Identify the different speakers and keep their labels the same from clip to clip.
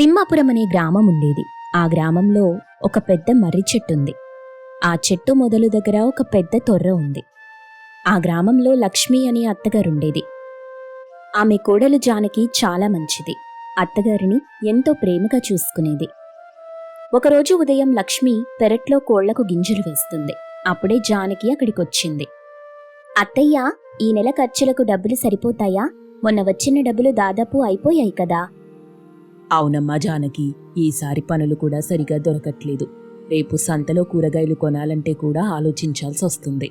Speaker 1: తిమ్మాపురం అనే గ్రామం ఉండేది. ఆ గ్రామంలో ఒక పెద్ద మర్రి చెట్టు ఉంది ఆ చెట్టు మొదలు దగ్గర ఒక పెద్ద తొర్ర ఉంది. ఆ గ్రామంలో లక్ష్మి అనే అత్తగారుండేది. ఆమె కోడలు జానకి చాలా మంచిది. అత్తగారిని ఎంతో ప్రేమగా చూసుకునేది. ఒకరోజు ఉదయం లక్ష్మి పెరట్లో కోళ్ళకు గింజలు వేస్తుంది. అప్పుడే జానకి అక్కడికొచ్చింది. అత్తయ్య ఈ నెల ఖర్చులకు డబ్బులు సరిపోతాయా? మొన్న వచ్చిన డబ్బులు దాదాపు అయిపోయాయి కదా.
Speaker 2: అవునమ్మా జానకి ఈసారి పనులు కూడా సరిగా దొరకట్లేదు. రేపు సంతలో కూరగాయలు కొనాలంటే కూడా ఆలోచించాల్సి వస్తుంది.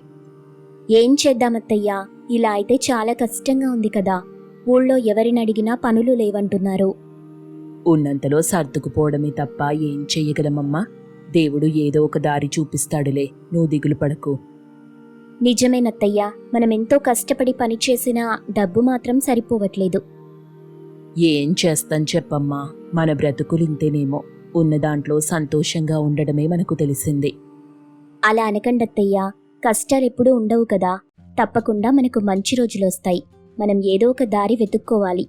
Speaker 1: ఏం చేద్దామత్తయ్యా ఇలా అయితే చాలా కష్టంగా ఉంది కదా. ఊళ్ళో ఎవరిని అడిగినా పనులు లేవంటున్నారు.
Speaker 2: ఉన్నంతలో సర్దుకుపోవడమే తప్ప ఏం చెయ్యగలమమ్మా దేవుడు ఏదో ఒక దారి చూపిస్తాడులే నువ్వు దిగులు పడకు.
Speaker 1: నిజమేనత్తయ్యా మనం ఎంతో కష్టపడి పనిచేసినా డబ్బు మాత్రం సరిపోవట్లేదు.
Speaker 2: ఏం చేస్తాం చెప్పమ్మా? మన బ్రతుకులింతేనేమో. ఉన్న దాంట్లో సంతోషంగా ఉండడమే మనకు తెలిసింది.
Speaker 1: అలా అనకండత్తయ్యా. కష్టాలెప్పుడూ ఉండవు కదా. తప్పకుండా మనకు మంచి రోజులొస్తాయి. మనం ఏదో ఒక దారి వెతుక్కోవాలి.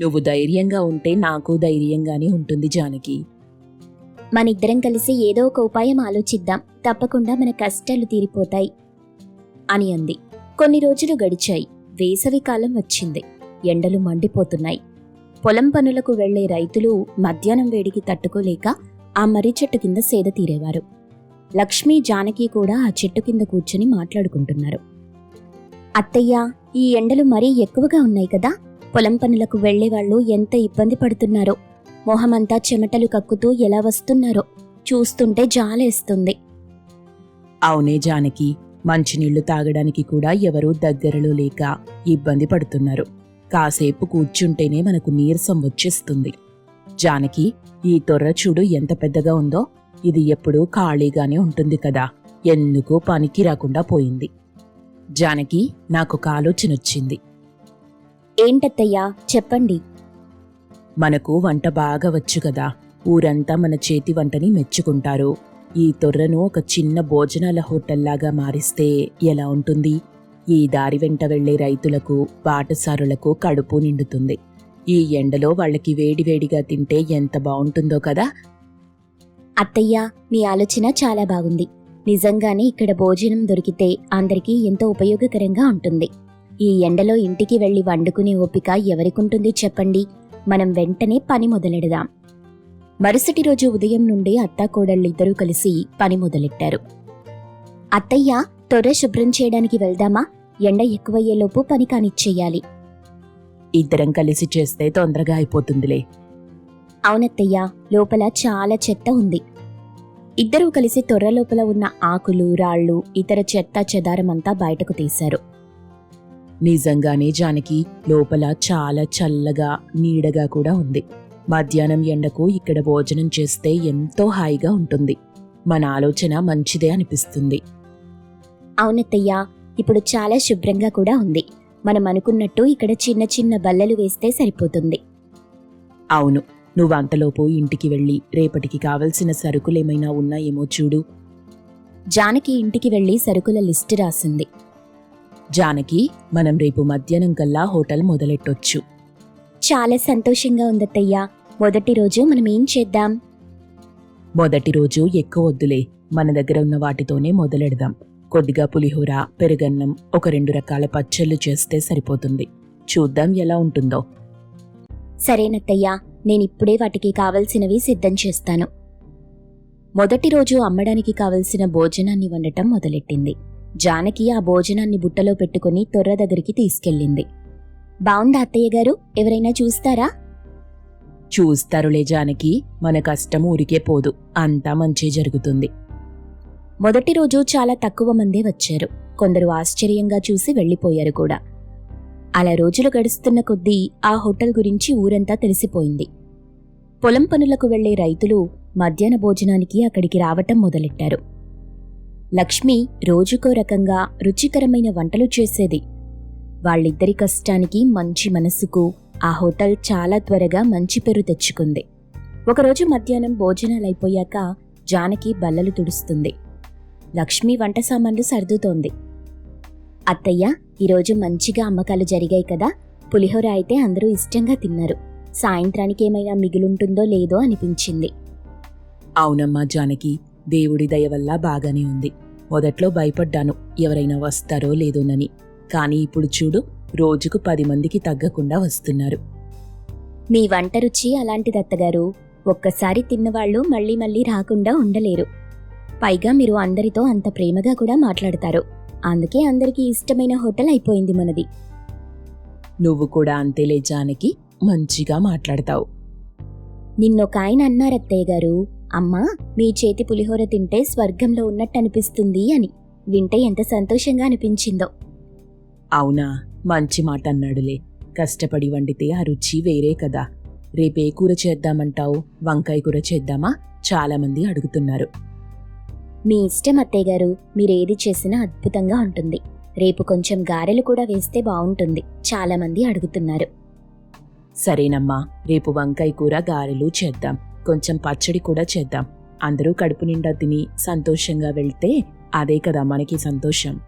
Speaker 2: నువ్వు ధైర్యంగా ఉంటే నాకు ధైర్యంగానే ఉంటుంది జానకి.
Speaker 1: మనిద్దరం కలిసి ఏదో ఒక ఉపాయం ఆలోచిద్దాం. తప్పకుండా మన కష్టాలు తీరిపోతాయి. అని అంది. కొన్ని రోజులు గడిచాయి. వేసవి కాలం వచ్చింది. ఎండలు మండిపోతున్నాయి. పొలం పనులకు వెళ్ళే రైతులు మధ్యాహ్నం వేడికి తట్టుకోలేక ఆ మర్రి చెట్టు కింద సేద తీరేవారు. లక్ష్మి జానకి కూడా ఆ చెట్టు కింద కూర్చుని మాట్లాడుకుంటున్నారు. అత్తయ్య ఈ ఎండలు మరీ ఎక్కువగా ఉన్నాయి కదా? పొలం పనులకు వెళ్ళేవాళ్ళు ఎంత ఇబ్బంది పడుతున్నారో? మొహమంతా చెమటలు కక్కుతూ ఎలా వస్తున్నారో? చూస్తుంటే జాలేస్తుంది.
Speaker 2: అవునే జానకి మంచినీళ్ళు తాగడానికి కూడా ఎవరూ దగ్గరలో లేక ఇబ్బంది పడుతున్నారు. కాసేపు కూర్చుంటేనే మనకు నీరసం వచ్చేస్తుంది. జానకి ఈ తొర్ర చూడు ఎంత పెద్దగా ఉందో. ఇది ఎప్పుడూ ఖాళీగానే ఉంటుంది కదా. ఎందుకు పనికి రాకుండా పోయింది. జానకి నాకొక ఆలోచన వచ్చింది.
Speaker 1: ఏంటత్తయ్యా? చెప్పండి.
Speaker 2: మనకు వంట బాగా వచ్చు కదా. ఊరంతా మన చేతి వంటని మెచ్చుకుంటారు. ఈ తొర్రను ఒక చిన్న భోజనాల హోటల్లాగా మారిస్తే ఎలా ఉంటుంది? ఈ దారి వెంట వెళ్ళే రైతులకు పాటసారులకు కడుపు నిండుతుంది. ఈ ఎండలో వాళ్ళకి వేడివేడిగా తింటే ఎంత బావుంటుందో కదా?
Speaker 1: అత్తయ్య మీ ఆలోచన చాలా బాగుంది. నిజంగానే ఇక్కడ భోజనం దొరికితే అందరికీ ఎంతో ఉపయోగకరంగా ఉంటుంది. ఈ ఎండలో ఇంటికి వెళ్ళి వండుకునే ఓపిక ఎవరికుంటుంది చెప్పండి? మనం వెంటనే పని మొదలెడదాం. మరుసటి రోజు ఉదయం నుండి అత్తాకోడళ్ళిద్దరూ కలిసి పని మొదలెట్టారు. అత్తయ్య త్వర శుభ్రం చేయడానికి వెళ్దామా? ఎండ ఎక్కువయ్యేలోపు పని కానిచ్చేయాలి
Speaker 2: ఇద్దరం కలిసి చేస్తే తొందరగా అయిపోతుందిలే.
Speaker 1: అవునత్తయ్య లోపల చాలా చెత్త ఉంది. ఇద్దరూ కలిసి తొర్ర లోపల ఉన్న ఆకులు రాళ్ళు ఇతర చెత్త చెదారమంతా బయటకు తీశారు.
Speaker 2: నిజంగానే జానకి లోపల చాలా చల్లగా నీడగా కూడా ఉంది. మధ్యాహ్నం ఎండకు ఇక్కడ భోజనం చేస్తే ఎంతో హాయిగా ఉంటుంది. మన ఆలోచన మంచిదే అనిపిస్తుంది.
Speaker 1: అవునత్తయ్య ఇప్పుడు చాలా శుభ్రంగా కూడా ఉంది. మనం అనుకున్నట్టు ఇక్కడ చిన్న చిన్న బల్లలు వేస్తే సరిపోతుంది.
Speaker 2: అవును. నువ్వు అంతలోపు ఇంటికి వెళ్ళి రేపటికి కావలసిన సరుకులేమైనా ఉన్నాయేమో చూడు.
Speaker 1: జానకి ఇంటికి వెళ్ళి సరుకుల లిస్టు రాసింది.
Speaker 2: జానకి మనం రేపు మధ్యాహ్నం కల్లా హోటల్ మొదలెట్టొచ్చు.
Speaker 1: చాలా సంతోషంగా ఉందత్తయ్య. మొదటి రోజు మనం ఏం చేద్దాం?
Speaker 2: మొదటి రోజు ఎక్కువ వద్దులే. మన దగ్గర ఉన్న వాటితోనే మొదలెడదాం. కొద్దిగా పులిహోర పెరుగన్నం ఒక రెండు రకాల పచ్చళ్ళు చేస్తే సరిపోతుంది. చూద్దాం ఎలా ఉంటుందో.
Speaker 1: సరేనత్తయ్య నేనిప్పుడే వాటికి కావలసినవి సిద్ధం చేస్తాను. మొదటి రోజు అమ్మడానికి కావలసిన భోజనాన్ని వండటం మొదలెట్టింది. జానకి ఆ భోజనాన్ని బుట్టలో పెట్టుకుని తొర్ర దగ్గరికి తీసుకెళ్ళింది. బావుందా అత్తయ్య గారు? ఎవరైనా చూస్తారా?
Speaker 2: చూస్తారులే జానకి మన కష్టం ఊరికే పోదు. అంతా మంచి జరుగుతుంది.
Speaker 1: మొదటి రోజు చాలా తక్కువ మందే వచ్చారు. కొందరు ఆశ్చర్యంగా చూసి వెళ్ళిపోయారు కూడా. అలా రోజులు గడుస్తున్న కొద్దీ ఆ హోటల్ గురించి ఊరంతా తెలిసిపోయింది. పొలం పనులకు వెళ్ళే రైతులు మధ్యాహ్న భోజనానికి అక్కడికి రావటం మొదలెట్టారు. లక్ష్మి రోజుకో రకంగా రుచికరమైన వంటలు చేసేది. వాళ్ళిద్దరి కష్టానికి మంచి మనసుకు ఆ హోటల్ చాలా త్వరగా మంచి పేరు తెచ్చుకుంది. ఒకరోజు మధ్యాహ్నం భోజనాలైపోయాక జానకి బల్లలు తుడుస్తుంది. లక్ష్మి వంట సామాన్లు సర్దుతోంది. అత్తయ్య ఈరోజు మంచిగా అమ్మకాలు జరిగాయి కదా పులిహోర అయితే అందరూ ఇష్టంగా తిన్నారు. సాయంత్రానికి ఏమైనా మిగిలుంటుందో లేదో అనిపించింది.
Speaker 2: అవునమ్మా జానకి దేవుడి దయ వల్ల బాగానే ఉంది. మొదట్లో భయపడ్డాను ఎవరైనా వస్తారో లేదోనని. కానీ ఇప్పుడు చూడు రోజుకు పది మందికి తగ్గకుండా వస్తున్నారు.
Speaker 1: మీ వంట రుచి అలాంటిది అత్తగారు. ఒక్కసారి తిన్నవాళ్ళు మళ్ళీ మళ్ళీ రాకుండా ఉండలేరు. పైగా మీరు అందరితో అంత ప్రేమగా కూడా మాట్లాడతారు. అందుకే అందరికీ ఇష్టమైన హోటల్ అయిపోయింది మనది.
Speaker 2: నువ్వు కూడా అంతేలే జానకి మంచిగా మాట్లాడతావు.
Speaker 1: నిన్నొక ఆయన అన్నారత్తయ్య గారు అమ్మా మీ చేతి పులిహోర తింటే స్వర్గంలో ఉన్నట్టు అనిపిస్తుంది అని. వింటే ఎంత సంతోషంగా అనిపించిందో.
Speaker 2: అవునా మంచి మాట అన్నాడులే. కష్టపడి వండితే ఆ రుచి వేరే కదా. రేపే కూర చేద్దామంటావు? వంకాయ కూర చేద్దామా? చాలా మంది అడుగుతున్నారు.
Speaker 1: మీ ఇష్టం అత్తయ్య గారు మీరేది చేసినా అద్భుతంగా ఉంటుంది. రేపు కొంచెం గారెలు కూడా వేస్తే బాగుంటుంది. చాలా మంది అడుగుతున్నారు.
Speaker 2: సరేనమ్మా రేపు వంకాయ కూర గారెలు చేద్దాం. కొంచెం పచ్చడి కూడా చేద్దాం. అందరూ కడుపు నిండా తిని సంతోషంగా వెళ్తే అదే కదా మనకి సంతోషం.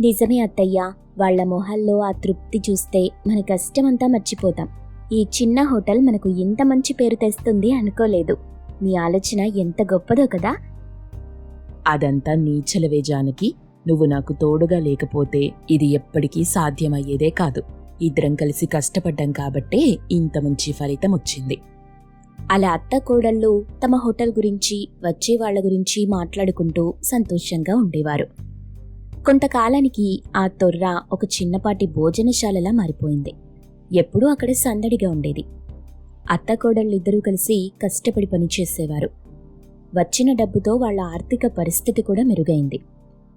Speaker 1: నిజమే అత్తయ్య. వాళ్ళ మొహాల్లో ఆ తృప్తి చూస్తే మన కష్టమంతా మర్చిపోతాం. ఈ చిన్న హోటల్ మనకు ఇంత మంచి పేరు తెస్తుంది అనుకోలేదు. మీ ఆలోచన ఎంత గొప్పదో కదా.
Speaker 2: అదంతా నీచలవే జానకి. నువ్వు నాకు తోడుగా లేకపోతే ఇది ఎప్పటికీ సాధ్యమయ్యేదే కాదు. ఇద్దరం కలిసి కష్టపడ్డాం కాబట్టే ఇంత మంచి ఫలితం వచ్చింది.
Speaker 1: అలా అత్త కోడళ్ళు తమ హోటల్ గురించి వచ్చే వాళ్ళ గురించి మాట్లాడుకుంటూ సంతోషంగా ఉండేవారు. కొంతకాలానికి ఆ తొర్ర ఒక చిన్నపాటి భోజనశాలలా మారిపోయింది. ఎప్పుడూ అక్కడ సందడిగా ఉండేది. అత్త కోడళ్ళిద్దరూ కలిసి కష్టపడి పనిచేసేవారు వచ్చిన డబ్బుతో వాళ్ళ ఆర్థిక పరిస్థితి కూడా మెరుగైంది.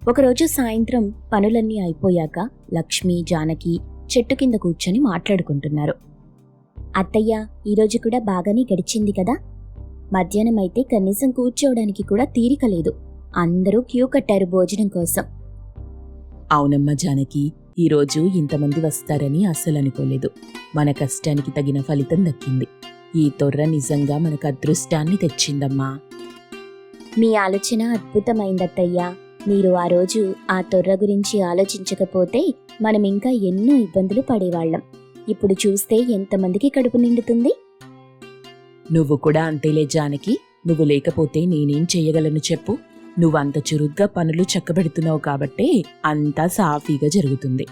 Speaker 1: ఒకరోజు సాయంత్రం పనులన్నీ అయిపోయాక లక్ష్మి జానకి చెట్టు కింద కూర్చొని మాట్లాడుకుంటున్నారు. అత్తయ్య ఈరోజు కూడా బాగానే గడిచింది కదా? మధ్యాహ్నం అయితే కనీసం కూర్చోవడానికి కూడా తీరిక లేదు. అందరూ క్యూ కట్టారు భోజనం కోసం.
Speaker 2: అవునమ్మా జానకి ఈరోజు ఇంతమంది వస్తారని అస్సలు అనుకోలేదు. మన కష్టానికి తగిన ఫలితం దక్కింది. ఈ తొర్ర నిజంగా మనకు అదృష్టాన్ని తెచ్చిందమ్మా.
Speaker 1: మీ ఆలోచన అద్భుతమైందత్తయ్యా. మీరు ఆ రోజు ఆ తొర్ర గురించి ఆలోచించకపోతే మనం ఇంకా ఎన్నో ఇబ్బందులు పడేవాళ్ళం. ఇప్పుడు చూస్తే ఎంతమందికి కడుపు నిండుతుంది?
Speaker 2: నువ్వు కూడా అంతేలే జానకి. నువ్వు లేకపోతే నేనేం చెయ్యగలను చెప్పు. నువ్వంత చురుగ్గా పనులు చక్కబెడుతున్నావు కాబట్టే అంతా సాఫీగా జరుగుతుంది.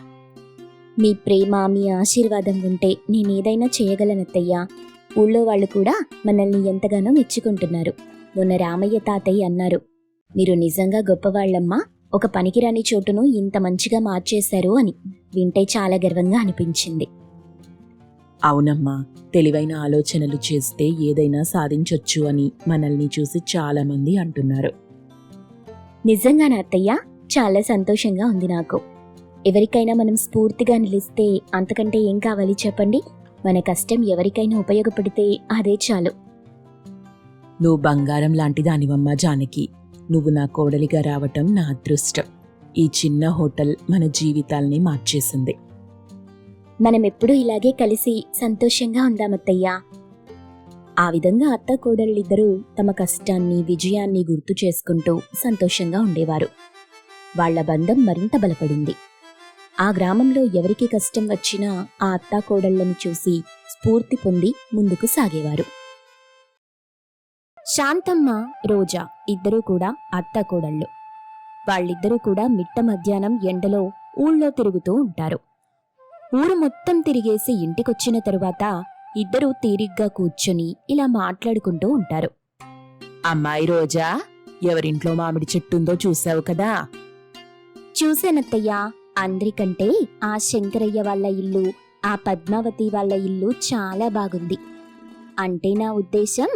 Speaker 1: మీ ప్రేమ మీ ఆశీర్వాదం ఉంటే నేనేదైనా చేయగలనత్తయ్యా. ఊళ్ళో వాళ్ళు కూడా మనల్ని ఎంతగానో మెచ్చుకుంటున్నారు. మొన్న రామయ్య తాతయ్య అన్నారు. మీరు నిజంగా గొప్పవాళ్ళమ్మా ఒక పనికిరాని చోటును ఇంత మంచిగా మార్చేశారు అని వింటే చాలా గర్వంగా అనిపించింది.
Speaker 2: అవునమ్మా తెలివైన ఆలోచనలు చేస్తే ఏదైనా సాధించొచ్చు అని మనల్ని చూసి చాలా మంది అంటున్నారు.
Speaker 1: నిజంగానా అత్తయ్య చాలా సంతోషంగా ఉంది నాకు. ఎవరికైనా మనం స్ఫూర్తిగా నిలిస్తే అంతకంటే ఏం కావాలి చెప్పండి? మన కష్టం ఎవరికైనా ఉపయోగపడితే అదే చాలు.
Speaker 2: నువ్వు బంగారం లాంటి దానివమ్మా జానకి. నువ్వు నా కోడలిగా రావటం నా అదృష్టం. ఈ చిన్న హోటల్ మన జీవితాల్ని మార్చేసింది.
Speaker 1: మనం ఎప్పుడూ ఇలాగే కలిసి సంతోషంగా ఉందామత్తయ్యా ఆ విధంగా అత్త కోడళ్ళిద్దరూ తమ కష్టాన్ని విజయాన్ని గుర్తు చేసుకుంటూ సంతోషంగా ఉండేవారు. వాళ్ళ బంధం మరింత బలపడింది. ఆ గ్రామంలో ఎవరికి కష్టం వచ్చినా ఆ అత్తా కోడళ్ళను చూసి స్ఫూర్తి పొంది ముందుకు సాగేవారు. శాంతమ్మ రోజా ఇద్దరూ కూడా అత్త కోడళ్ళు. వాళ్ళిద్దరూ కూడా మిట్ట మధ్యాహ్నం ఎండలో ఊళ్ళో తిరుగుతూ ఉంటారు. ఊరు మొత్తం తిరిగేసి ఇంటికొచ్చిన తరువాత ఇద్దరూ తీరిగ్గా కూర్చొని ఇలా మాట్లాడుకుంటూ ఉంటారు.
Speaker 2: అమ్మాయి రోజా ఎవరింట్లో మామిడి చెట్టుందో చూసావు కదా?
Speaker 1: చూశానత్తయ్యా అందరికంటే ఆ శంకరయ్య వాళ్ళ ఇల్లు ఆ పద్మావతి వాళ్ళ ఇల్లు చాలా బాగుంది. అంటే నా ఉద్దేశం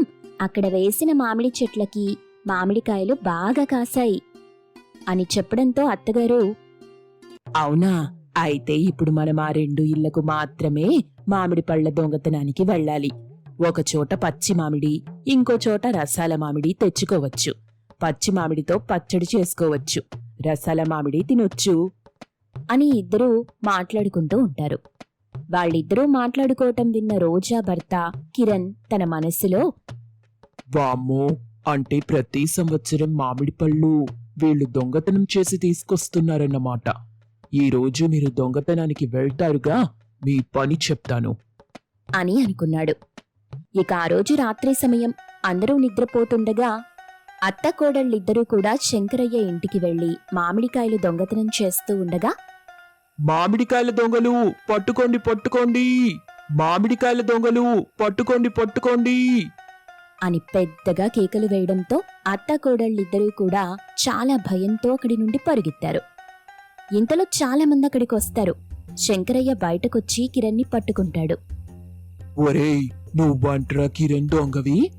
Speaker 1: అక్కడ వేసిన మామిడి చెట్లకి మామిడికాయలు బాగా కాశాయి అని చెప్పడంతో అత్తగారు
Speaker 2: అవునా అయితే ఇప్పుడు మనం ఆ రెండు ఇళ్ళకు మాత్రమే మామిడి పళ్ళ దొంగతనానికి వెళ్ళాలి. ఒక చోట పచ్చి మామిడి ఇంకో చోట రసాల మామిడి తెచ్చుకోవచ్చు. పచ్చి మామిడితో పచ్చడి చేసుకోవచ్చు. రసాల మామిడి తినొచ్చు.
Speaker 1: అని ఇద్దరూ మాట్లాడుకుంటూ ఉంటారు. వాళ్ళిద్దరూ మాట్లాడుకోవటం విన్న రోజా భర్త కిరణ్ తన మనస్సులో
Speaker 3: వామ్మో! అంటే ప్రతి సంవత్సరం మామిడి పళ్ళు వీళ్ళు దొంగతనం చేసి తీసుకొస్తున్నారన్నమాట. ఈ రోజు మీరు దొంగతనానికి వెళ్తారుగా? మీ పని చెప్తాను.
Speaker 1: అని అనుకున్నాడు. ఇక ఆ రోజు రాత్రి సమయం అందరూ నిద్రపోతుండగా అత్త కోడళ్ళిద్దరూ కూడా శంకరయ్య ఇంటికి వెళ్ళి మామిడికాయలు దొంగతనం చేస్తూ ఉండగా
Speaker 3: మామిడికాయల దొంగలు పట్టుకోండి పట్టుకోండి! మామిడికాయల దొంగలు పట్టుకోండి పట్టుకోండి!
Speaker 1: అని పెద్దగా కేకలు వేయడంతో అత్త కోడళ్ళిద్దరూ కూడా చాలా భయంతో అక్కడి నుండి పరుగెత్తారు. ఇంతలో చాలా మంది అక్కడికి వస్తారు. శంకరయ్య బయటకొచ్చి కిరణ్ని పట్టుకుంటాడు.
Speaker 3: ఒరేయ్ నువ్వంటరా కిరణ్ దొంగవి?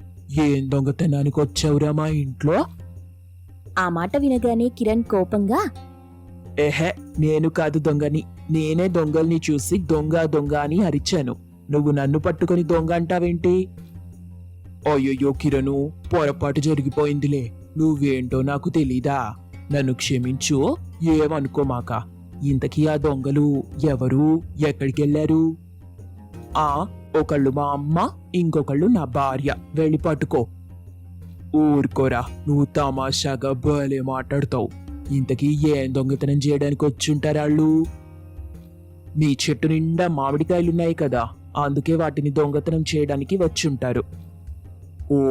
Speaker 3: ఏం దొంగతనానికి వచ్చావురా మా ఇంట్లో?
Speaker 1: ఆ మాట వినగానే కిరణ్ కోపంగా
Speaker 3: ఎహె నేను కాదు దొంగని. నేనే దొంగల్ని చూసి దొంగ దొంగ అని అరిచాను. నువ్వు నన్ను పట్టుకొని దొంగ అంటావేంటి? అయ్యయ్యో కిరణు పొరపాటు జరిగిపోయిందిలే. నువ్వేంటో నాకు తెలీదా? నన్ను క్షమించు ఏమనుకోమాక ఇంతకీ ఆ దొంగలు ఎవరు? ఎక్కడికెళ్ళారు ఆ ఒకళ్ళు మా అమ్మ ఇంకొకళ్ళు నా భార్య. వెళ్ళి పట్టుకో. ఊరుకోరా నువ్వు తమాషాగా భలే మాట్లాడతావు. ఇంతకీ ఏం దొంగతనం చేయడానికి వచ్చుంటారాళ్ళు మీ చెట్టు నిండా మామిడికాయలున్నాయి కదా అందుకే వాటిని దొంగతనం చేయడానికి వచ్చుంటారు. ఓ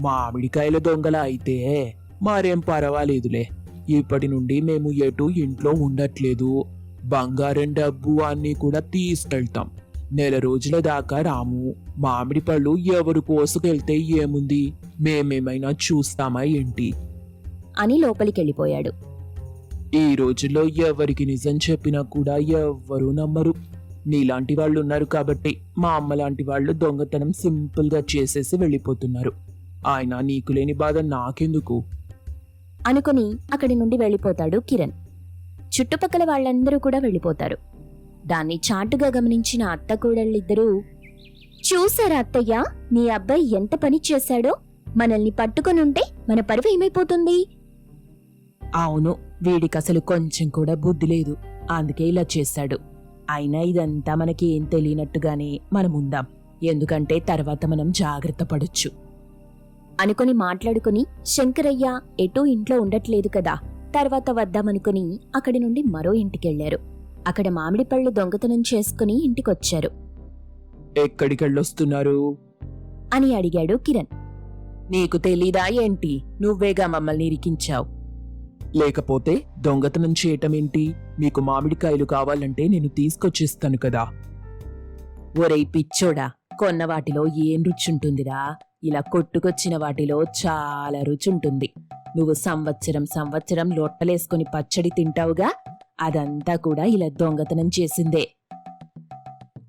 Speaker 3: మామిడికాయల దొంగల అయితే. మరేం పర్వాలేదులే. ఇప్పటి నుండి మేము ఎటు ఇంట్లో ఉండట్లేదు. బంగారం డబ్బు అన్నీ కూడా తీసుకెళ్తాం. నెల రోజుల దాకా రాము. మామిడి పళ్ళు ఎవరు కోసుకెళ్తే ఏముంది? మేమేమైనా చూస్తామా ఏంటి?
Speaker 1: అని లోపలికెళ్ళిపోయాడు.
Speaker 3: ఈ రోజుల్లో ఎవరికి నిజం చెప్పినా కూడా ఎవ్వరూ నమ్మరు. నీలాంటి వాళ్ళు ఉన్నారు కాబట్టి మా అమ్మ లాంటి వాళ్ళు దొంగతనం సింపుల్గా చేసేసి వెళ్ళిపోతున్నారు. ఆయన నీకు లేని బాధ నాకెందుకు?
Speaker 1: అనుకుని అక్కడి నుండి వెళ్ళిపోతాడు కిరణ్. చుట్టుపక్కల వాళ్ళందరూ కూడా వెళ్ళిపోతారు. దాన్ని చాటుగా గమనించిన అత్త కూడళ్ళిద్దరూ చూసారా అత్తయ్య నీ అబ్బాయి ఎంత పని చేశాడో? మనల్ని పట్టుకొనుంటే మన పరువు ఏమైపోతుంది?
Speaker 2: అవును వీడికి అసలు కొంచెం కూడా బుద్ధి లేదు. అందుకే ఇలా చేశాడు. అయినా ఇదంతా మనకి ఏం తెలియనట్టుగానే మనం ఉందాం. ఎందుకంటే తర్వాత మనం జాగ్రత్త పడొచ్చు.
Speaker 1: అనుకుని మాట్లాడుకుని శంకరయ్య ఎటూ ఇంట్లో ఉండట్లేదు కదా. తర్వాత వద్దామనుకుని అక్కడి నుండి మరో ఇంటికెళ్ళారు అక్కడ మామిడి పళ్ళు దొంగతనం చేసుకుని ఇంటికొచ్చారు.
Speaker 3: ఎక్కడికెళ్ళొస్తున్నారు?
Speaker 1: అని అడిగాడు కిరణ్.
Speaker 2: నీకు తెలీదా ఏంటి? నువ్వేగా మమ్మల్ని ఇరికించావు?
Speaker 3: లేకపోతే దొంగతనం చేయటం ఏంటి మీకు మామిడికాయలు కావాలంటే నేను తీసుకొచ్చిస్తాను కదా.
Speaker 2: ఒరేయ్ పిచ్చోడా కొన్న వాటిలో ఏం రుచుంటుందిరా? ఇలా కొట్టుకొచ్చిన వాటిలో చాలా రుచుంటుంది. నువ్వు సంవత్సరం సంవత్సరం లొట్టలేసుకుని పచ్చడి తింటావుగా? అదంతా కూడా ఇలా దొంగతనం చేసిందే.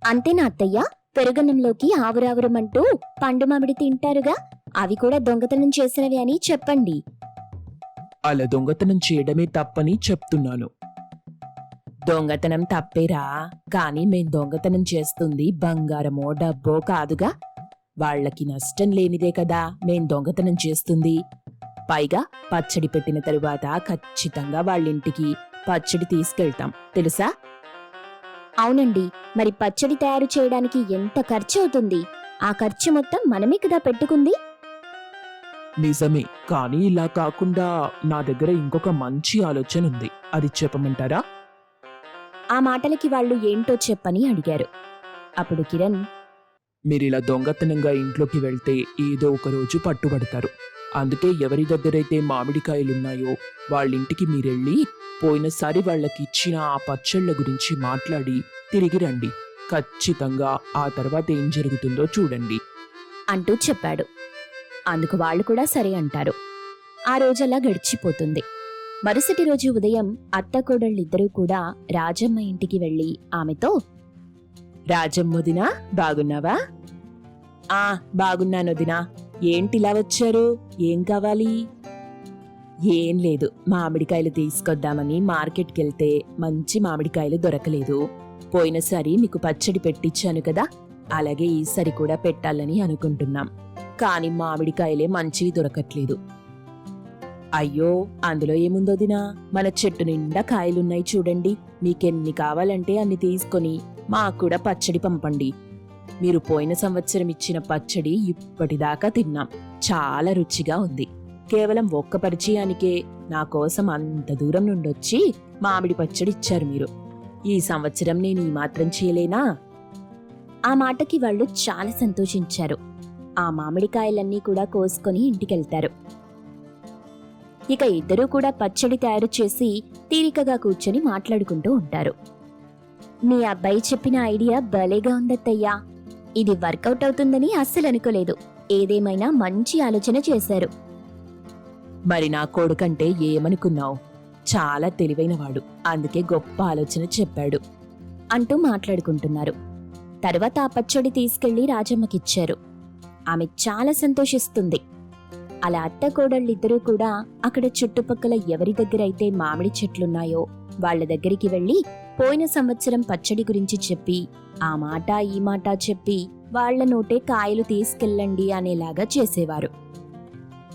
Speaker 1: అంతేనా అత్తయ్య? పెరుగన్నంలోకి ఆవురావురమంటూ పండు మామిడి తింటారుగా? అవి కూడా దొంగతనం చేసినవి అని చెప్పండి.
Speaker 3: అలా దొంగతనం చేయడమే తప్పని చెప్తున్నాను.
Speaker 2: దొంగతనం తప్పేరా? కానీ మేం దొంగతనం చేస్తుంది బంగారమో డబ్బో కాదుగా? వాళ్ళకి నష్టం లేనిదే కదా మేం దొంగతనం చేస్తుంది. పైగా పచ్చడి పెట్టిన తరువాత ఖచ్చితంగా వాళ్ళింటికి పచ్చడి తీసుకెళ్తాం. తెలుసా?
Speaker 1: అవునండి. మరి పచ్చడి తయారు చేయడానికి ఎంత ఖర్చు అవుతుంది? ఆ ఖర్చు మొత్తం మనమే కదా పెట్టుకుంది?
Speaker 3: నిజమే. కానీ ఇలా కాకుండా నా దగ్గర ఇంకొక మంచి ఆలోచన ఉంది అది చెప్పమంటారా?
Speaker 1: ఆ మాటలకి వాళ్ళు ఏంటో చెప్పని అడిగారు. అప్పుడు కిరణ్
Speaker 3: మీరు ఇలా దొంగతనంగా ఇంట్లోకి వెళ్తే ఏదో ఒక రోజు పట్టుబడతారు. అందుకే ఎవరి దగ్గరైతే మామిడికాయలున్నాయో వాళ్ళింటికి మీరెళ్ళి పోయినసారి వాళ్ళకి ఇచ్చిన ఆ పచ్చళ్ళ గురించి మాట్లాడి తిరిగి రండి. ఖచ్చితంగా ఆ తర్వాత ఏం జరుగుతుందో చూడండి.
Speaker 1: అంటూ చెప్పాడు. అందుకు వాళ్ళు కూడా సరే అంటారు. ఆ రోజల్లా గడిచిపోతుంది. మరుసటి రోజు ఉదయం అత్త కోడళ్ళిద్దరూ కూడా రాజమ్మ ఇంటికి వెళ్ళి ఆమెతో
Speaker 2: రాజమ్మదినా బాగున్నావా? ఆ బాగున్నానొదినా ఏంటిలా వచ్చారు? ఏం కావాలి? ఏం లేదు. మామిడికాయలు తీసుకొద్దామని మార్కెట్కి వెళ్తే మంచి మామిడికాయలు దొరకలేదు. పోయినసారి మీకు పచ్చడి పెట్టించాను కదా అలాగే ఈసారి కూడా పెట్టాలని అనుకుంటున్నాం. కానీ మామిడికాయలే మంచివి దొరకట్లేదు. అయ్యో అందులో ఏముందోదినా మన చెట్టు నిండా కాయలున్నాయి చూడండి. మీకెన్ని కావాలంటే అన్ని తీసుకొని మాకు కూడా పచ్చడి పంపండి. మీరు పోయిన సంవత్సరం ఇచ్చిన పచ్చడి ఇప్పటిదాకా తిన్నాం. చాలా రుచిగా ఉంది. కేవలం ఒక్క పరిచయానికే నా కోసం అంత దూరం నుండొచ్చి మామిడి పచ్చడి ఇచ్చారు మీరు. ఈ సంవత్సరం నేను ఈ మాత్రం చేయలేనా?
Speaker 1: ఆ మాటకి వాళ్ళు చాలా సంతోషించారు. ఆ మామిడికాయలన్నీ కూడా కోసుకొని ఇంటికెళ్తారు. ఇక ఇద్దరూ కూడా పచ్చడి తయారు చేసి తీరికగా కూర్చొని మాట్లాడుకుంటూ ఉంటారు. మీ అబ్బాయి చెప్పిన ఐడియా భలేగా ఉందత్తయ్యా. ఇది వర్కౌట్ అవుతుందని అస్సలు అనుకోలేదు. ఏదేమైనా మంచి ఆలోచన చేశారు.
Speaker 2: మరి నా కొడుకంటే ఏమనుకున్నావు? చాలా తెలివైనవాడు. అందుకే గొప్ప ఆలోచన చెప్పాడు.
Speaker 1: అంటూ మాట్లాడుకుంటున్నారు. తర్వాత ఆ పచ్చడి తీసుకెళ్ళి రాజమ్మకిచ్చారు. ఆమె చాలా సంతోషిస్తుంది. అలా అత్త కోడళ్ళిద్దరూ కూడా అక్కడ చుట్టుపక్కల ఎవరి దగ్గరైతే మామిడి చెట్లున్నాయో వాళ్ళ దగ్గరికి వెళ్ళి పోయిన సంవత్సరం పచ్చడి గురించి చెప్పి ఆ మాట ఈ మాట చెప్పి వాళ్ళ నోటే కాయలు తీసుకెళ్ళండి అనేలాగా చేసేవారు.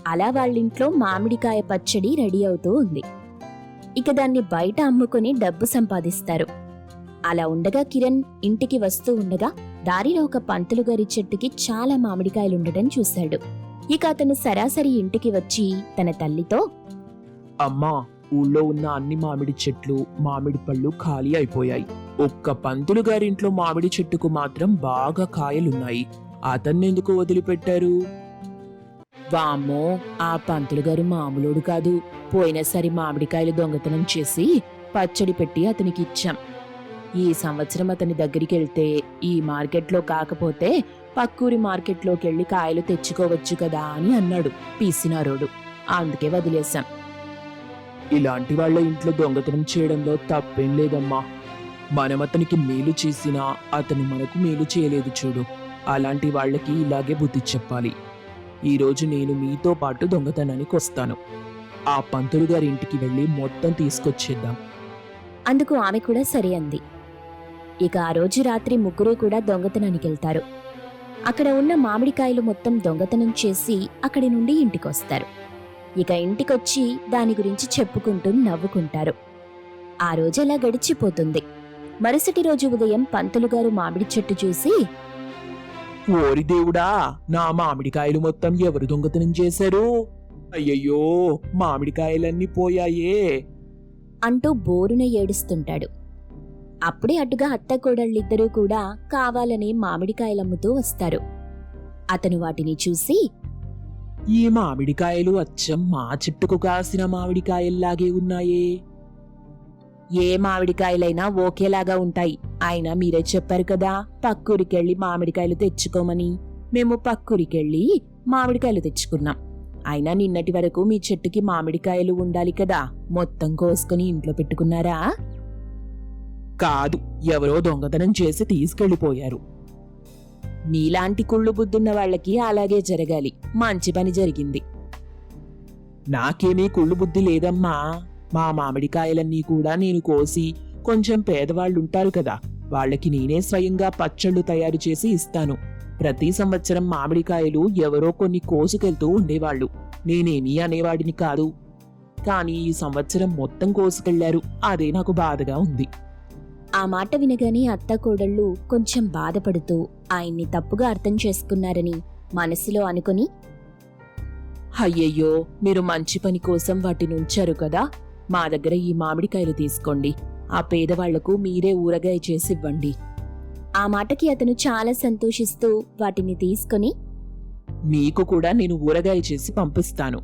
Speaker 1: అలా వాళ్ళింట్లో మామిడికాయ పచ్చడి రెడీ అవుతూ ఉంది. ఇక దాన్ని బయట అమ్ముకుని డబ్బు సంపాదిస్తారు. అలా ఉండగా కిరణ్ ఇంటికి వస్తూ ఉండగా దారిలో ఒక పంతులు గారి చెట్టుకి చాలా మామిడికాయలుండటం చూశాడు. ఇక అతను సరాసరి ఇంటికి వచ్చి తన తల్లితో
Speaker 3: అమ్మా ఊళ్ళో ఉన్న అన్ని మామిడి చెట్లు మామిడి పళ్ళు ఖాళీ అయిపోయాయి. ఒక్క పంతులు గారింట్లో మామిడి చెట్టుకు మాత్రం బాగా కాయలున్నాయి. అతన్నెందుకు వదిలిపెట్టారు?
Speaker 2: వామ్మో ఆ పంతులు గారు మామూలుడు కాదు. పోయినసారి మామిడికాయలు దొంగతనం చేసి పచ్చడి పెట్టి అతనికి ఇచ్చాం. ఈ సంవత్సరం అతని దగ్గరికి వెళ్తే ఈ మార్కెట్లో కాకపోతే పక్కూరి మార్కెట్లోకి వెళ్ళి కాయలు తెచ్చుకోవచ్చు కదా అని అన్నాడు పీసినారోడు. అందుకే వదిలేశాం.
Speaker 3: ఇలాంటి వాళ్ళ ఇంట్లో దొంగతనం చేయడంలో తప్పేం లేదమ్మా. మనం అతనికి మేలు చేసినా అతను మనకు మేలు చేయలేదు చూడు. అలాంటి వాళ్ళకి ఇలాగే బుద్ధి చెప్పాలి. ఈరోజు నేను మీతో పాటు దొంగతనానికి వస్తాను. ఆ పంతులు గారి ఇంటికి వెళ్ళి మొత్తం తీసుకొచ్చేద్దాం.
Speaker 1: అందుకు ఆమె కూడా సరే అంది. ఇక ఆ రోజు రాత్రి ముగ్గురు కూడా దొంగతనానికి వెళ్తారు. అక్కడ ఉన్న మామిడికాయలు మొత్తం దొంగతనం చేసి అక్కడి నుండి ఇంటికొస్తారు. ఇక ఇంటికొచ్చి దాని గురించి చెప్పుకుంటూ నవ్వుకుంటారు. ఆ రోజు అలా గడిచిపోతుంది. మరుసటి రోజు ఉదయం పంతులు గారు మామిడి చెట్టు చూసి
Speaker 3: ఓరి దేవుడా నా మామిడికాయలు మొత్తం ఎవరు దొంగతనం చేశారు? అయ్యయ్యో మామిడికాయలన్నీ పోయాయే.
Speaker 1: అంటూ బోరున ఏడుస్తుంటాడు. అప్పుడే అటుగా అత్త కోడళ్ళిద్దరూ కూడా కావాలని మామిడికాయలమ్ముతూ వస్తారు. అతను వాటిని చూసి
Speaker 3: ఈ మామిడికాయలు అచ్చం మా చెట్టుకు కాసిన మామిడికాయల్లాగే ఉన్నాయే.
Speaker 2: ఏ మామిడికాయలైనా ఒకేలాగా ఉంటాయి. అయినా మీరే చెప్పారు కదా పక్కూరికెళ్ళి మామిడికాయలు తెచ్చుకోమని. మేము పక్కూరికెళ్ళి మామిడికాయలు తెచ్చుకున్నాం. అయినా నిన్నటి వరకు మీ చెట్టుకి మామిడికాయలు ఉండాలి కదా మొత్తం కోసుకుని ఇంట్లో పెట్టుకున్నారా?
Speaker 3: కాదు. ఎవరో దొంగతనం చేసి తీసుకెళ్ళిపోయారు
Speaker 2: మీలాంటి కుళ్ళు బుద్ధున్న వాళ్ళకి అలాగే జరగాలి. మంచి పని జరిగింది.
Speaker 3: నాకేమీ కుళ్ళు బుద్ధి లేదమ్మా. మా మామిడికాయలన్నీ కూడా నేను కోసి కొంచెం పేదవాళ్ళుంటారు కదా. వాళ్ళకి నేనే స్వయంగా పచ్చళ్ళు తయారు చేసి ఇస్తాను. ప్రతి సంవత్సరం మామిడికాయలు ఎవరో కొన్ని కోసుకెళ్తూ ఉండేవాళ్ళు. నేనేమీ అనేవాడిని కాదు. కానీ ఈ సంవత్సరం మొత్తం కోసుకెళ్ళారు. అదే నాకు బాధగా ఉంది.
Speaker 1: ఆ మాట వినగానే అత్తకోడళ్ళు కొంచెం బాధపడుతూ ఆయన్ని తప్పుగా అర్థం చేసుకున్నారని మనసులో అనుకుని
Speaker 2: అయ్యయ్యో మీరు మంచి పని కోసం వాటిని ఉంచారు కదా. మా దగ్గర ఈ మామిడికాయలు తీసుకోండి. ఆ పేదవాళ్ళకు మీరే ఊరగాయ చేసి ఇవ్వండి.
Speaker 1: ఆ మాటకి అతను చాలా సంతోషిస్తూ వాటిని తీసుకొని
Speaker 3: మీకు కూడా నేను ఊరగాయ చేసి పంపిస్తాను.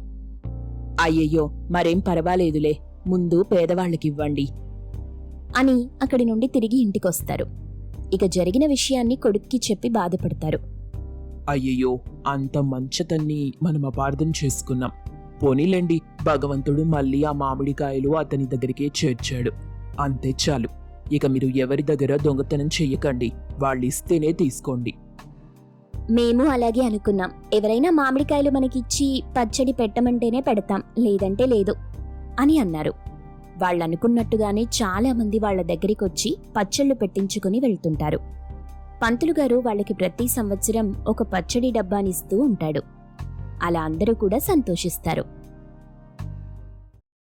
Speaker 2: అయ్యయ్యో మరేం పర్వాలేదులే. ముందు పేదవాళ్ళకి ఇవ్వండి.
Speaker 1: అని అక్కడి నుండి తిరిగి ఇంటికొస్తారు. ఇక జరిగిన విషయాన్ని కొడుక్కి చెప్పి బాధపడతారు.
Speaker 3: అయ్యయ్యో అంత మంచతన్ని మనం అపార్థం చేసుకున్నాం. పోనీలేండి భగవంతుడు మళ్ళీ ఆ మామిడికాయలు అతని దగ్గరికే చేర్చాడు. అంతే చాలు. ఇక మీరు ఎవరి దగ్గర దొంగతనం చెయ్యకండి. వాళ్ళు ఇస్తేనే తీసుకోండి.
Speaker 1: మేము అలాగే అనుకున్నాం. ఎవరైనా మామిడికాయలు మనకిచ్చి పచ్చడి పెట్టమంటేనే పెడతాం. లేదంటే లేదు అని అన్నారు. వాళ్ళనుకున్నట్టుగానే చాలా మంది వాళ్ళ దగ్గరికొచ్చి పచ్చళ్ళు పెట్టించుకుని వెళ్తుంటారు. పంతులు గారు వాళ్ళకి ప్రతి సంవత్సరం ఒక పచ్చడి డబ్బానిస్తూ ఉంటాడు. అలా అందరూ కూడా సంతోషిస్తారు.